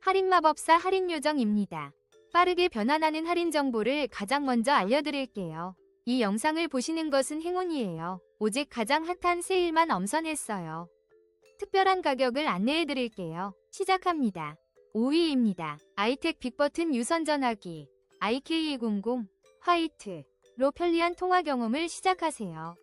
할인마법사 할인요정입니다. 빠르게 변환하는 할인 정보를 가장 먼저 알려드릴게요. 이 영상을 보시는 것은 행운이에요. 오직 가장 핫한 세일만 엄선했어요. 특별한 가격을 안내해드릴게요. 시작합니다. 5위입니다. 아이텍 빅버튼 유선 전화기 IK200 화이트로 편리한 통화 경험을 시작하세요.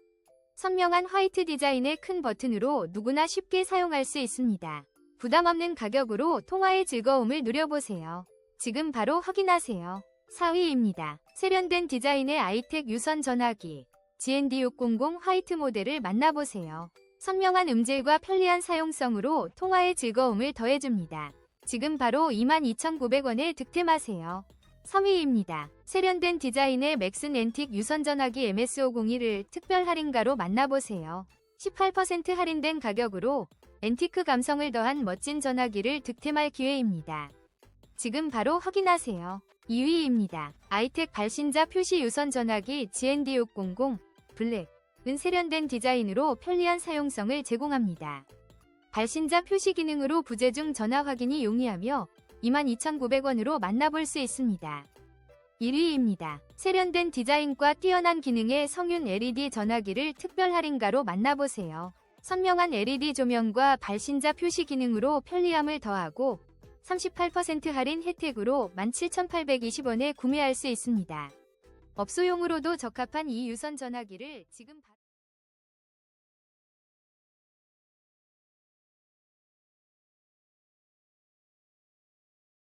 선명한 화이트 디자인의 큰 버튼으로 누구나 쉽게 사용할 수 있습니다. 부담 없는 가격으로 통화의 즐거움을 누려보세요. 지금 바로 확인하세요. 4위입니다. 세련된 디자인의 아이텍 유선 전화기 GND600 화이트 모델을 만나보세요. 선명한 음질과 편리한 사용성으로 통화의 즐거움을 더해줍니다. 지금 바로 22,900원에 득템하세요. 3위입니다. 세련된 디자인의 맥슨 앤틱 유선 전화기 MS501을 특별 할인가로 만나보세요. 18% 할인된 가격으로 앤티크 감성을 더한 멋진 전화기를 득템할 기회입니다. 지금 바로 확인하세요. 2위입니다. 아이텍 발신자 표시 유선 전화기 GND600 블랙 은 세련된 디자인으로 편리한 사용성을 제공합니다. 발신자 표시 기능으로 부재중 전화 확인이 용이하며 22,900원으로 만나볼 수 있습니다. 1위입니다. 세련된 디자인과 뛰어난 기능의 성윤 LED 전화기를 특별 할인가로 만나보세요. 선명한 LED 조명과 발신자 표시 기능으로 편리함을 더하고 38% 할인 혜택으로 17,820원에 구매할 수 있습니다. 업소용으로도 적합한 이 유선 전화기를 지금